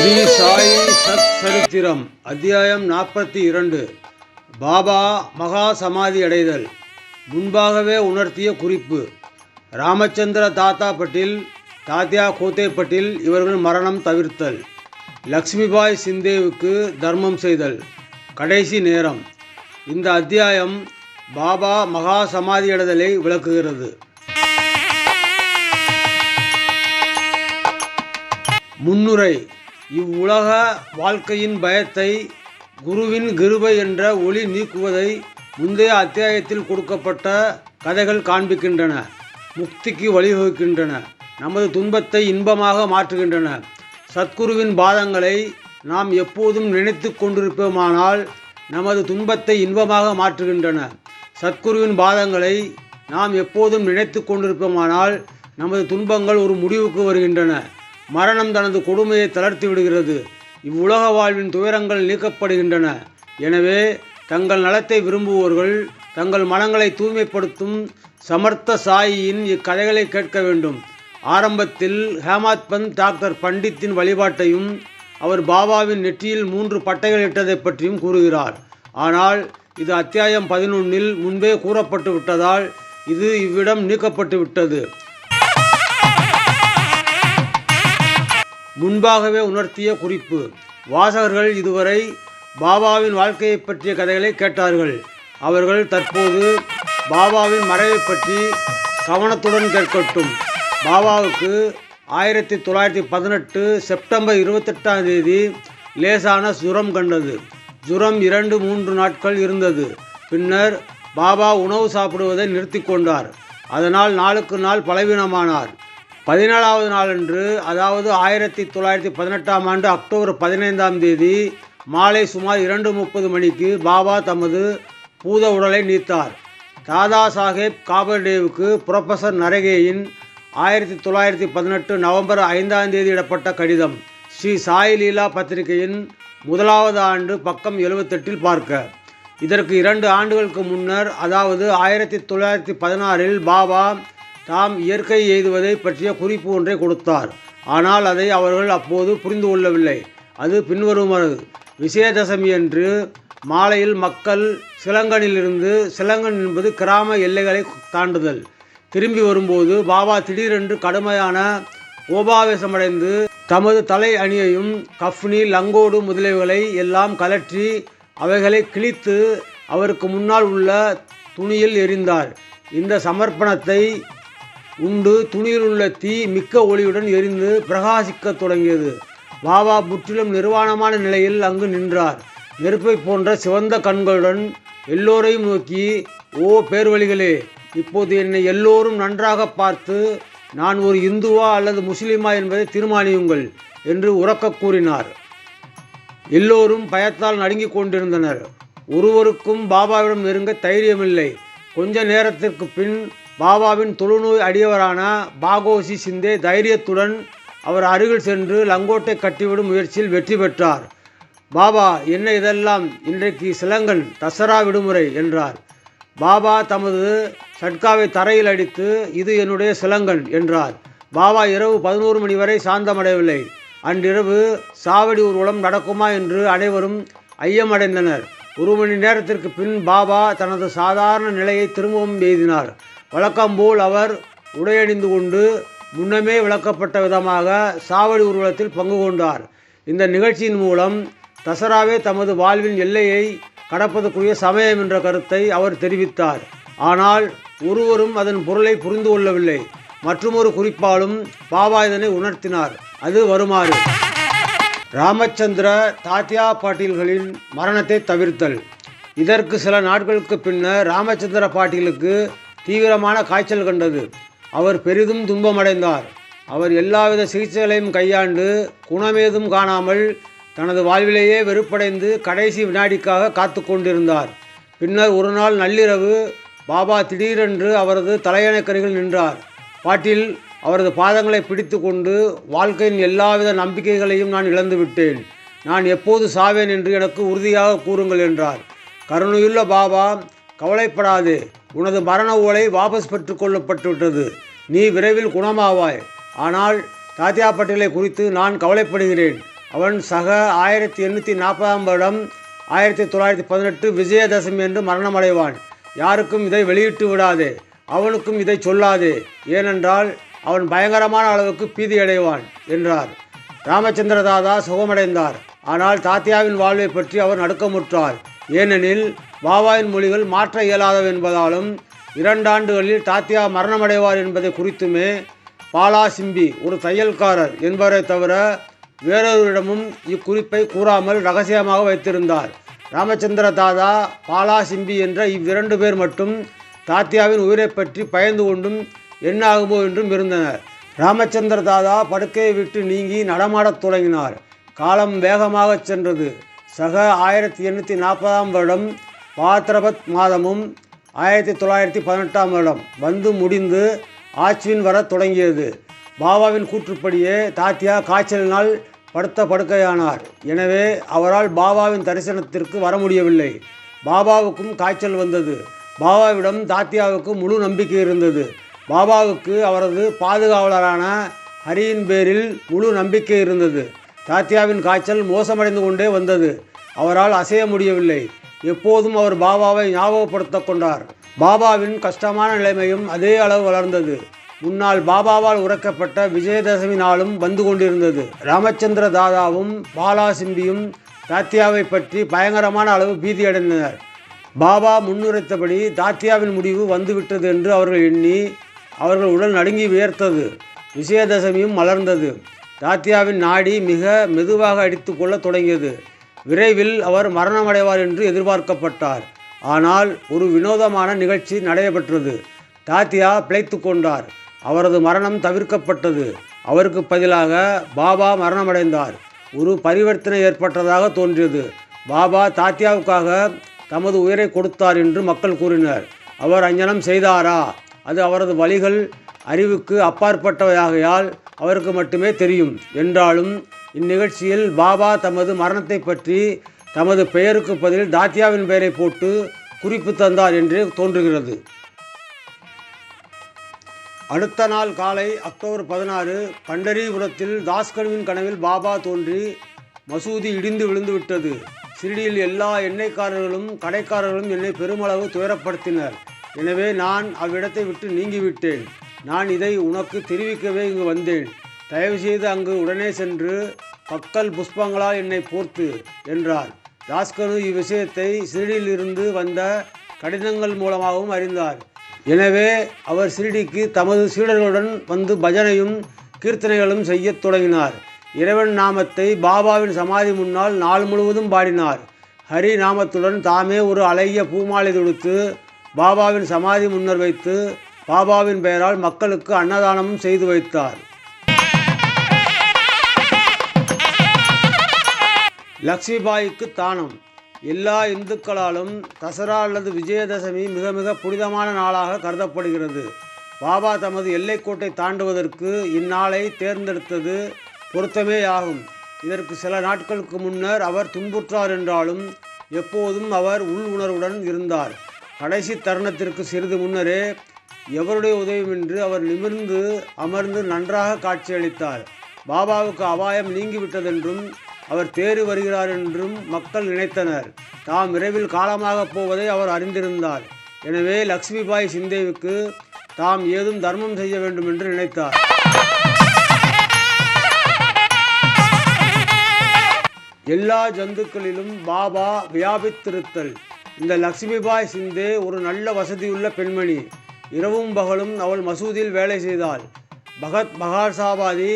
ஸ்ரீ சாயி சத் சரித்திரம் அத்தியாயம் நாற்பத்தி இரண்டு. பாபா மகா சமாதி அடைதல். முன்பாகவே உணர்த்திய குறிப்பு. ராமச்சந்திர தாத்தா பட்டில் தாத்தியா கோத்தே பட்டில் இவர்கள் மரணம் தவிர்த்தல். லக்ஷ்மிபாய் சிந்தேவுக்கு தர்மம் செய்தல். கடைசி நேரம். இந்த அத்தியாயம் பாபா மகா சமாதி அடைதலை விளக்குகிறது. முன்னுரை. இவ்வுலக வாழ்க்கையின் பயத்தை குருவின் கிருபை என்ற ஒளி நீக்குவதை முந்தைய அத்தியாயத்தில் கொடுக்கப்பட்ட கதைகள் காண்பிக்கின்றன முக்திக்கு வழிவகுக்கின்றன நமது துன்பத்தை இன்பமாக மாற்றுகின்றன. சத்குருவின் பாதங்களை நாம் எப்போதும் நினைத்து கொண்டிருப்போமானால் நமது துன்பத்தை இன்பமாக மாற்றுகின்றன. சத்குருவின் பாதங்களை நாம் எப்போதும் நினைத்து கொண்டிருப்போமானால் நமது துன்பங்கள் ஒரு முடிவுக்கு வருகின்றன. மரணம் தனது கொடுமையை தளர்த்தி விடுகிறது. இவ்வுலக வாழ்வின் துயரங்கள் நீக்கப்படுகின்றன. எனவே தங்கள் நலத்தை விரும்புவோர்கள் தங்கள் மனங்களை தூய்மைப்படுத்தும் சமர்த்த சாயியின் இக்கதைகளை கேட்க வேண்டும். ஆரம்பத்தில் ஹேமாத் பந்த் டாக்டர் பண்டித்தின் வழிபாட்டையும் அவர் பாபாவின் நெற்றியில் மூன்று பட்டைகள் இட்டதை பற்றியும் கூறுகிறார். ஆனால் இது அத்தியாயம் பதினொன்னில் முன்பே கூறப்பட்டு விட்டதால் இது இவ்விடம் நீக்கப்பட்டு விட்டது முன்பாகவே உணர்த்திய குறிப்பு. வாசகர்கள் இதுவரை பாபாவின் வாழ்க்கையை பற்றிய கதைகளை கேட்டார்கள். அவர்கள் தற்போது பாபாவின் மறைவை பற்றி கவனத்துடன் கேட்கட்டும். பாபாவுக்கு ஆயிரத்தி தொள்ளாயிரத்தி பதினெட்டு செப்டம்பர் இருபத்தெட்டாம் தேதி லேசான ஜுரம் கண்டது. ஜுரம் இரண்டு மூன்று நாட்கள் இருந்தது. பின்னர் பாபா உணவு சாப்பிடுவதை நிறுத்தி கொண்டார். அதனால் நாளுக்கு நாள் பலவீனமானார். பதினேழாவது நாளன்று அதாவது ஆயிரத்தி தொள்ளாயிரத்தி பதினெட்டாம் ஆண்டு அக்டோபர் பதினைந்தாம் தேதி மாலை சுமார் இரண்டு முப்பது மணிக்கு பாபா தமது பூத உடலை நீத்தார். தாதா சாஹேப் காபர்டேவுக்கு புரொஃபசர் நரகேயின் ஆயிரத்தி தொள்ளாயிரத்தி பதினெட்டு நவம்பர் ஐந்தாம் தேதி இடப்பட்ட கடிதம். ஸ்ரீ சாய் லீலா பத்திரிகையின் முதலாவது ஆண்டு பக்கம் எழுபத்தெட்டில் பார்க்க. இதற்கு இரண்டு ஆண்டுகளுக்கு முன்னர் அதாவது ஆயிரத்தி தொள்ளாயிரத்தி பதினாறில் பாபா தாம் இயற்கை எய்துவதை பற்றிய குறிப்பு ஒன்றை கொடுத்தார். ஆனால் அதை அவர்கள் அப்போது புரிந்து கொள்ளவில்லை. அது பின்வருமாறு. விஜயதசமி அன்று மாலையில் மக்கள் சிலங்கனிலிருந்து சிலங்கன் என்பது கிராம எல்லைகளை தாண்டுதல். திரும்பி வரும்போது பாபா திடீரென்று கடுமையான கோபாவேசமடைந்து தமது தலை அணியையும் கஃப்னி லங்கோடு முதலியவைகளை எல்லாம் கலற்றி அவைகளை கிழித்து அவருக்கு முன்னால் உள்ள துணியில் எரிந்தார் இந்த சமர்ப்பணத்தை உண்டு. துணியில் உள்ள தீ மிக்க ஒளியுடன் எரிந்து பிரகாசிக்கத் தொடங்கியது. பாபா முற்றிலும் நிர்வாணமான நிலையில் அங்கு நின்றார். நெருப்பை போன்ற சிவந்த கண்களுடன் எல்லோரையும் நோக்கி ஓ பேர்வழிகளே இப்போது என்னை எல்லோரும் நன்றாக பார்த்து நான் ஒரு இந்துவா அல்லது முஸ்லிமா என்பதை தீர்மானியுங்கள் என்று உறக்க கூறினார். எல்லோரும் பயத்தால் நடுங்கிக் கொண்டிருந்தனர். ஒருவருக்கும் பாபாவிடம் நெருங்க தைரியமில்லை. கொஞ்ச நேரத்திற்கு பின் பாபாவின் தொழுநோய் அடியவரான பாகோசி சிந்தே தைரியத்துடன் அவர் அருகில் சென்று லங்கோட்டை கட்டிவிடும் முயற்சியில் வெற்றி பெற்றார். பாபா என்ன இதெல்லாம்? இன்றைக்கு சிலங்கன் தசரா விடுமுறை என்றார். பாபா தமது சட்காவை தரையில் அடித்து இது என்னுடைய சிலங்கன் என்றார். பாபா இரவு பதினோரு மணி வரை சாந்தமடையவில்லை. அன்றிரவு சாவடி ஊர்வலம் நடக்குமா என்று அனைவரும் ஐயமடைந்தனர். ஒரு மணி நேரத்திற்கு பின் பாபா தனது சாதாரண நிலையை திரும்பவும் எய்தினார். வழக்கம்போல் அவர் உடையணிந்து கொண்டு முன்னமே விளக்கப்பட்ட விதமாக சாவடி ஊர்வலத்தில் பங்கு கொண்டார். இந்த நிகழ்ச்சியின் மூலம் தசராவே தமது வாழ்வின் எல்லையை கடப்பதற்குரிய சமயம் என்ற கருத்தை அவர் தெரிவித்தார். ஆனால் ஒருவரும் அதன் பொருளை புரிந்து கொள்ளவில்லை. மற்றுமொரு குறிப்பாலும் பாபா இதனை உணர்த்தினார். அது வருமாறு. ராமச்சந்திர தாத்தியா பாட்டீல்களின் மரணத்தை தவிர்த்தல். இதற்கு சில நாட்களுக்கு பின்னர் ராமச்சந்திர பாட்டீலுக்கு தீவிரமான காய்ச்சல் கண்டது. அவர் பெரிதும் துன்பமடைந்தார். அவர் எல்லாவித சிகிச்சைகளையும் கையாண்டு குணமேதும் காணாமல் தனது வாழ்விலேயே வெறுப்படைந்து கடைசி வினாடிக்காக காத்து கொண்டிருந்தார். பின்னர் ஒரு நாள் நள்ளிரவு பாபா திடீரென்று அவரது தலையணைக்கருகில் நின்றார். பாட்டில் அவரது பாதங்களை பிடித்து கொண்டு வாழ்க்கையின் எல்லாவித நம்பிக்கைகளையும் நான் இழந்து விட்டேன் நான் எப்போது சாவேன் என்று எனக்கு உறுதியாக கூறுங்கள் என்றார். கருணையுள்ள பாபா கவலைப்படாதே. உனது மரண ஓலை வாபஸ் பெற்று கொள்ளப்பட்டுவிட்டது. நீ விரைவில் குணமாவாய். ஆனால் தாத்தியா பட்டேலை குறித்து நான் கவலைப்படுகிறேன். அவன் சக ஆயிரத்தி எண்ணூற்றி நாற்பதாம் வருடம் ஆயிரத்தி தொள்ளாயிரத்தி பதினெட்டு விஜயதசமி என்று மரணமடைவான். யாருக்கும் இதை வெளியிட்டு விடாதே. அவனுக்கும் இதை சொல்லாதே. ஏனென்றால் அவன் பயங்கரமான அளவுக்கு பீதி அடைவான் என்றார். ராமச்சந்திர தாதா சுகமடைந்தார். ஆனால் தாத்தியாவின் வாழ்வை பற்றி அவர் நடுக்கமுற்றார். ஏனெனில் பாபாவின் மொழிகள் மாற்ற இயலாதவை என்பதாலும் இரண்டாண்டுகளில் தாத்தியா மரணமடைவார் என்பதை குறித்துமே பாலா சிம்பி ஒரு தையல்காரர் என்பவரை தவிர வேறொருவரிடமும் இக்குறிப்பை கூறாமல் ரகசியமாக வைத்திருந்தார். ராமச்சந்திர தாதா பாலா சிம்பி என்ற இவ்விரண்டு பேர் மட்டும் தாத்தியாவின் உயிரைப் பற்றி பயந்து கொண்டும் என்ன ஆகுமோ என்றும் இருந்தனர். ராமச்சந்திர தாதா படுக்கையை விட்டு நீங்கி நடமாடத் தொடங்கினார். காலம் வேகமாகச் சென்றது. சக ஆயிரத்தி எண்ணூற்றி நாற்பதாம் வருடம் பாத்ரபத் மாதமும் ஆயிரத்தி தொள்ளாயிரத்தி பதினெட்டாம் வருடம் வந்து முடிந்து ஆட்சியின் வரத் தொடங்கியது. பாபாவின் கூற்றுப்படியே தாத்தியா காய்ச்சலினால் படுத்த படுக்கையானார் எனவே அவரால் பாபாவின் தரிசனத்திற்கு வர முடியவில்லை. பாபாவுக்கும் காய்ச்சல் வந்தது. பாபாவிடம் தாத்தியாவுக்கு முழு நம்பிக்கை இருந்தது. பாபாவுக்கு அவரது பாதுகாவலரான ஹரியின் பேரில் முழு நம்பிக்கை இருந்தது. தாத்தியாவின் காய்ச்சல் மோசமடைந்து கொண்டே வந்தது. அவரால் அசைய முடியவில்லை. எப்போதும் அவர் பாபாவை ஞாபகப்படுத்த கொண்டார். பாபாவின் கஷ்டமான நிலைமையும் அதே அளவு வளர்ந்தது. முன்னால் பாபாவால் உறக்கப்பட்ட விஜயதசமி நாளும் வந்து கொண்டிருந்தது. ராமச்சந்திர தாதாவும் பாலா சிம்பியும் தாத்தியாவை பற்றி பயங்கரமான அளவு பீதியடைந்தனர் பாபா முன்னுரைத்தபடி தாத்தியாவின் முடிவு வந்துவிட்டது என்று அவர்கள் எண்ணி அவர்கள் உடல் நடுங்கி வியர்த்தது. விஜயதசமியும் மலர்ந்தது. தாத்தியாவின் நாடி மிக மெதுவாக அடித்து கொள்ள தொடங்கியது. விரைவில் அவர் மரணமடைவார் என்று எதிர்பார்க்கப்பட்டார். ஆனால் ஒரு வினோதமான நிகழ்ச்சி நடைபெற்றது. தாத்தியா பிழைத்து கொண்டார். அவரது மரணம் தவிர்க்கப்பட்டது. அவருக்கு பதிலாக பாபா மரணமடைந்தார். ஒரு பரிவர்த்தனை ஏற்பட்டதாக தோன்றியது. பாபா தாத்தியாவுக்காக தமது உயிரை கொடுத்தார் என்று மக்கள் கூறினர். அவர் அஞ்சனம் செய்தாரா? அது அவரது வழிகள் அறிவுக்கு அப்பாற்பட்டவையாகையால் அவருக்கு மட்டுமே தெரியும். என்றாலும் இந்நிகழ்ச்சியில் பாபா தமது மரணத்தை பற்றி தமது பெயருக்கு பதில் தாத்தியாவின் பெயரை போட்டு குறிப்பு தந்தார் என்று தோன்றுகிறது. அடுத்த நாள் காலை அக்டோபர் பதினாறு பண்டரிபுரத்தில் தாஸ்கனுவின் கனவில் பாபா தோன்றி மசூதி இடிந்து விழுந்து விட்டது. சிறிடியில் எல்லா எண்ணெய்க்காரர்களும் கடைக்காரர்களும் என்னை பெருமளவு துயரப்படுத்தினர். எனவே நான் அவ்விடத்தை விட்டு நீங்கிவிட்டேன். நான் இதை உனக்கு தெரிவிக்கவே இங்கு வந்தேன். தயவுசெய்து அங்கு உடனே சென்று பக்கல் புஷ்பங்களால் என்னை போர்த்து? என்றார். ராஸ்கரு இவ்விஷயத்தை சிறிடியிலிருந்து வந்த கடிதங்கள் மூலமாகவும் அறிந்தார். எனவே அவர் சிறிடிக்கு தமது சீடர்களுடன் வந்து பஜனையும் கீர்த்தனைகளும் செய்யத் தொடங்கினார். இறைவன் நாமத்தை பாபாவின் சமாதி முன்னால் நாள் முழுவதும் பாடினார். ஹரி நாமத்துடன் தாமே ஒரு அழகிய பூமாலை தொடுத்து பாபாவின் சமாதி முன்னர் வைத்து பாபாவின் பெயரால் மக்களுக்கு அன்னதானமும் செய்து வைத்தார். லக்ஷ்மிபாய்க்கு தானம். எல்லா இந்துக்களாலும் தசரா அல்லது விஜயதசமி மிக மிக புனிதமான நாளாக கருதப்படுகிறது. பாபா தமது எல்லைக்கோட்டை தாண்டுவதற்கு இந்நாளை தேர்ந்தெடுத்தது பொருத்தமேயாகும் இதற்கு சில நாட்களுக்கு முன்னர் அவர் துன்புற்றார் என்றாலும் எப்போதும் அவர் உள் உணர்வுடன் இருந்தார். கடைசி தருணத்திற்கு சிறிது முன்னரே எவருடைய உதவியின்றி அவர் நிமிர்ந்து அமர்ந்து நன்றாக காட்சியளித்தார். பாபாவுக்கு அபாயம் நீங்கிவிட்டதென்றும் அவர் தேறி வருகிறார் என்றும் மக்கள் நினைத்தனர். தாம் விரைவில் காலமாகப் போவதை அவர் அறிந்திருந்தார். எனவே லக்ஷ்மிபாய் சிந்தேவுக்கு தாம் ஏதும் தர்மம் செய்ய வேண்டும் என்று நினைத்தார். எல்லா ஜந்துக்களிலும் பாபா வியாபித்திருத்தல். இந்த லக்ஷ்மிபாய் சிந்தே ஒரு நல்ல வசதியுள்ள பெண்மணி. இரவும் பகலும் அவள் மசூதியில் வேலை செய்தாள். பகத் பகாசாபாதி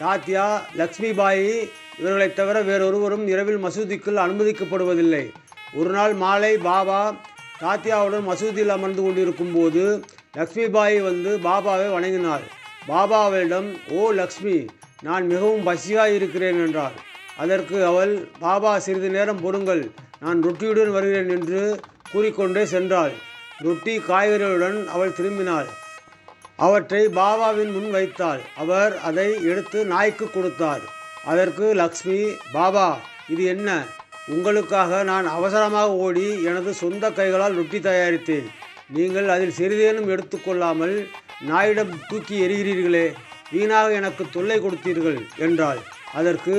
தாத்யா லக்ஷ்மிபாயி இவர்களைத் தவிர வேறொருவரும் இரவில் மசூதிக்குள் அனுமதிக்கப்படுவதில்லை. ஒரு நாள் மாலை பாபா தாத்தியாவுடன் மசூதியில் அமர்ந்து கொண்டிருக்கும் போது லக்ஷ்மிபாய் வந்து பாபாவை வணங்கினார். பாபா அவளிடம் ஓ லக்ஷ்மி நான் மிகவும் பசியாக இருக்கிறேன் என்றார். அதற்கு அவள் பாபா சிறிது நேரம் பொறுங்கள் நான் ரொட்டியுடன் வருகிறேன் என்று கூறிக்கொண்டே சென்றாள். ரொட்டி காய்கறிகளுடன் அவள் திரும்பினாள். அவற்றை பாபாவின் முன் வைத்தாள். அவர் அதை எடுத்து நாய்க்கு கொடுத்தார். அதற்கு லக்ஷ்மி பாபா இது என்ன? உங்களுக்காக நான் அவசரமாக ஓடி எனது சொந்த கைகளால் ரொட்டி தயாரித்தேன். நீங்கள் அதில் சிறிதேனும் எடுத்துக்கொள்ளாமல் நாயிடம் தூக்கி எறிகிறீர்களே வீணாக எனக்கு தொல்லை கொடுத்தீர்கள் என்றாள். அதற்கு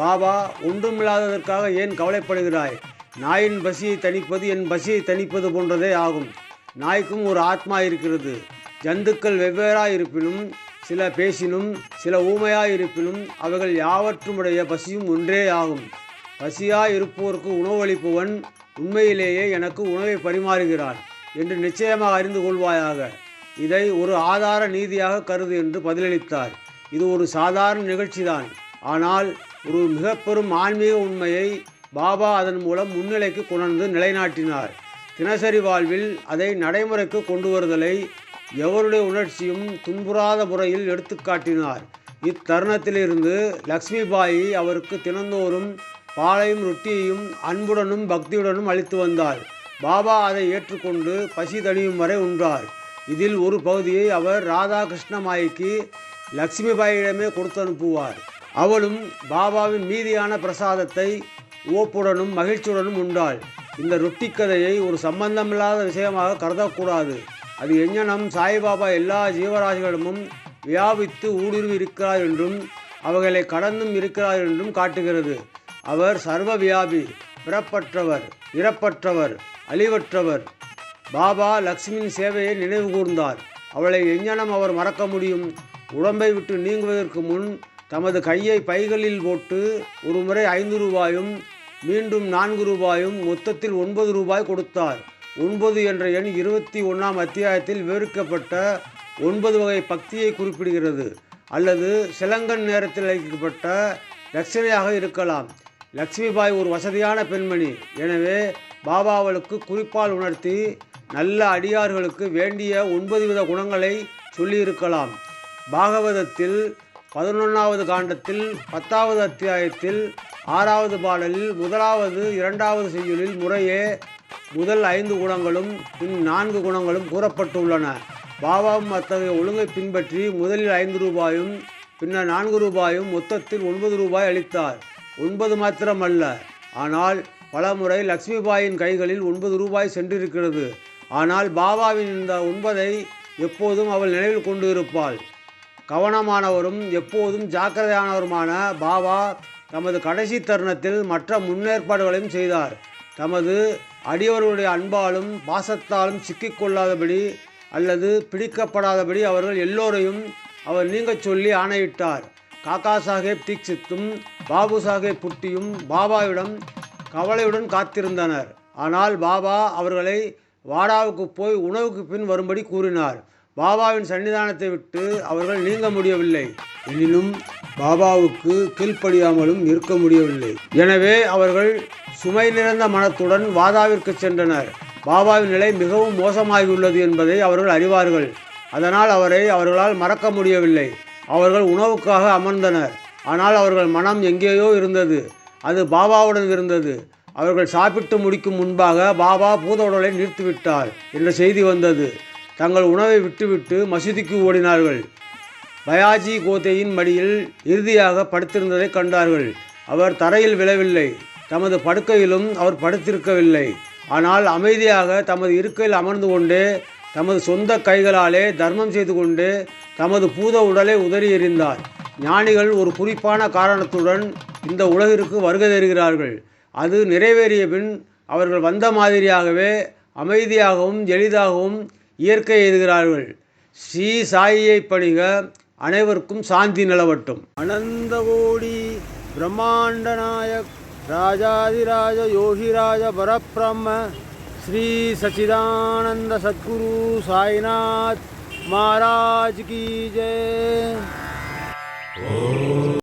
பாபா ஒன்றுமில்லாததற்காக ஏன் கவலைப்படுகிறாய்? நாயின் பசியை தணிப்பது என் பசியை தணிப்பது போன்றதே ஆகும். நாய்க்கும் ஒரு ஆத்மா இருக்கிறது. ஜந்துக்கள் வெவ்வேறாக இருப்பினும் சில பேசினும் சில ஊமையாயிருப்பினும் அவைகள் யாவற்றுமுடைய பசியும் ஒன்றே ஆகும். பசியாய் இருப்போருக்கு உணவளிப்பவன் உண்மையிலேயே எனக்கு உணவை பரிமாறுகிறான் என்று நிச்சயமாக அறிந்து கொள்வாயாக. இதை ஒரு ஆதார நீதியாக கருது என்று பதிலளித்தார். இது ஒரு சாதாரண நிகழ்ச்சிதான். ஆனால் ஒரு மிக பெரும் ஆன்மீக உண்மையை பாபா அதன் மூலம் முன்னிலைக்கு கொணர்ந்து நிலைநாட்டினார். தினசரி வாழ்வில் அதை நடைமுறைக்கு கொண்டு வருதலை எவருடைய உணர்ச்சியும் துன்புறாத முறையில் எடுத்துக்காட்டினார் இத்தருணத்திலிருந்து லக்ஷ்மிபாயி அவருக்கு தினந்தோறும் பாலையும் ரொட்டியையும் அன்புடனும் பக்தியுடனும் அளித்து வந்தார். பாபா அதை ஏற்றுக்கொண்டு பசி தணியும் வரை உண்டார். இதில் ஒரு பகுதியை அவர் ராதாகிருஷ்ணமாய்க்கு லக்ஷ்மிபாயிடமே கொடுத்து அனுப்புவார் அவளும் பாபாவின் மீதியான பிரசாதத்தை ஓப்புடனும் மகிழ்ச்சியுடனும் உண்டாள். இந்த ரொட்டி கதையை ஒரு சம்பந்தமில்லாத விஷயமாக கருதக்கூடாது. அது எஞ்ஞனம் சாய்பாபா எல்லா ஜீவராசிகளிடமும் வியாபித்து ஊடுருவி இருக்கிறார் என்றும் அவர்களை கடந்தும் இருக்கிறார் என்றும் காட்டுகிறது. அவர் சர்வ வியாபி பிறப்பற்றவர் இறப்பற்றவர் அழிவற்றவர். பாபா லக்ஷ்மியின் சேவையை நினைவு கூர்ந்தார். அவளை எஞ்ஞனம் அவர் மறக்க முடியும். உடம்பை விட்டு நீங்குவதற்கு முன் தமது கையை பைகளில் போட்டு ஒரு முறை ஐந்து ரூபாயும் மீண்டும் நான்கு ரூபாயும் மொத்தத்தில் ஒன்பது ரூபாய் கொடுத்தார். ஒன்பது என்ற எண் இருபத்தி ஒன்றாம் அத்தியாயத்தில் விவரிக்கப்பட்ட ஒன்பது வகை பக்தியை குறிப்பிடுகிறது. அல்லது சிலங்கன் நேரத்தில் அழைக்கப்பட்ட லக்ஷ்மியாக இருக்கலாம். லக்ஷ்மிபாய் ஒரு வசதியான பெண்மணி. எனவே பாபா அவளுக்கு குறிப்பால் உணர்த்தி நல்ல அடியார்களுக்கு வேண்டிய ஒன்பது வித குணங்களை சொல்லியிருக்கலாம். பாகவதத்தில் பதினொன்றாவது காண்டத்தில் பத்தாவது அத்தியாயத்தில் ஆறாவது பாடலில் முதலாவது இரண்டாவது செய்யுளில் முறையே முதல் ஐந்து குணங்களும் பின் நான்கு குணங்களும் கூறப்பட்டுள்ளன. பாபாவும் அத்தகைய ஒழுங்கை பின்பற்றி முதலில் ஐந்து ரூபாயும் பின்னர் நான்கு ரூபாயும் மொத்தத்தில் ஒன்பது ரூபாய் அளித்தார். ஒன்பது மாத்திரமல்ல. ஆனால் பலமுறை லக்ஷ்மிபாயின் கைகளில் ஒன்பது ரூபாய் சென்றிருக்கிறது. ஆனால் பாபாவின் இந்த ஒன்பதை எப்போதும் அவள் நினைவில் கொண்டு இருப்பாள் கவனமானவரும் எப்போதும் ஜாக்கிரதையானவருமான பாபா தமது கடைசி தருணத்தில் மற்ற முன்னேற்பாடுகளையும் செய்தார். தமது அடியவர்களுடைய அன்பாலும் பாசத்தாலும் சிக்கிக்கொள்ளாதபடி அல்லது பிடிக்கப்படாதபடி அவர்கள் எல்லோரையும் அவர் நீங்கச் சொல்லி ஆணையிட்டார். காக்கா சாஹேப் தீக்ஷித்தும் பாபு சாஹேப் புட்டியும் பாபாவிடம் கவலையுடன் காத்திருந்தனர். ஆனால் பாபா அவர்களை வாடாவுக்கு போய் உணவுக்கு பின் வரும்படி கூறினார். பாபாவின் சன்னிதானத்தை விட்டு அவர்கள் நீங்க முடியவில்லை. எனினும் பாபாவுக்கு கீழ்ப்படியாமலும் இருக்க முடியவில்லை. எனவே அவர்கள் சுமை நிறைந்த மனத்துடன் வாதாவிற்கு சென்றனர். பாபாவின் நிலை மிகவும் மோசமாகியுள்ளது என்பதை அவர்கள் அறிவார்கள். அதனால் அவரை அவர்களால் மறக்க முடியவில்லை. அவர்கள் உணவுக்காக அமர்ந்தனர். ஆனால் அவர்கள் மனம் எங்கேயோ இருந்தது. அது பாபாவுடன் இருந்தது. அவர்கள் சாப்பிட்டு முடிக்கும் முன்பாக பாபா பூத உடலை நிறுத்திவிட்டார் என்ற செய்தி வந்தது. தங்கள் உணவை விட்டுவிட்டு மசூதிக்கு ஓடினார்கள். பயாஜி கோத்தையின் மடியில் இறுதியாக படுத்திருந்ததை கண்டார்கள். அவர் தரையில் விழவில்லை. தமது படுக்கையிலும் அவர் படுத்திருக்கவில்லை. ஆனால் அமைதியாக தமது இருக்கையில் அமர்ந்து கொண்டு தமது சொந்த கைகளாலே தர்மம் செய்து கொண்டு தமது பூத உடலை உதறி எறிந்தார். ஞானிகள் ஒரு குறிப்பான காரணத்துடன் இந்த உலகிற்கு வருகை தருகிறார்கள். அது நிறைவேறிய பின் அவர்கள் வந்த மாதிரியாகவே அமைதியாகவும் எளிதாகவும் இயற்கை எழுதுகிறார்கள் ஸ்ரீ சாயியை பணிக அனைவருக்கும் சாந்தி நிலவட்டும். அனந்த கோடி பிரம்மாண்ட நாயக் ராஜாதிராஜ யோகிராஜ பரபிரம்ம ஸ்ரீ சச்சிதானந்த சத்குரு சாய்நாத் महाराज की जय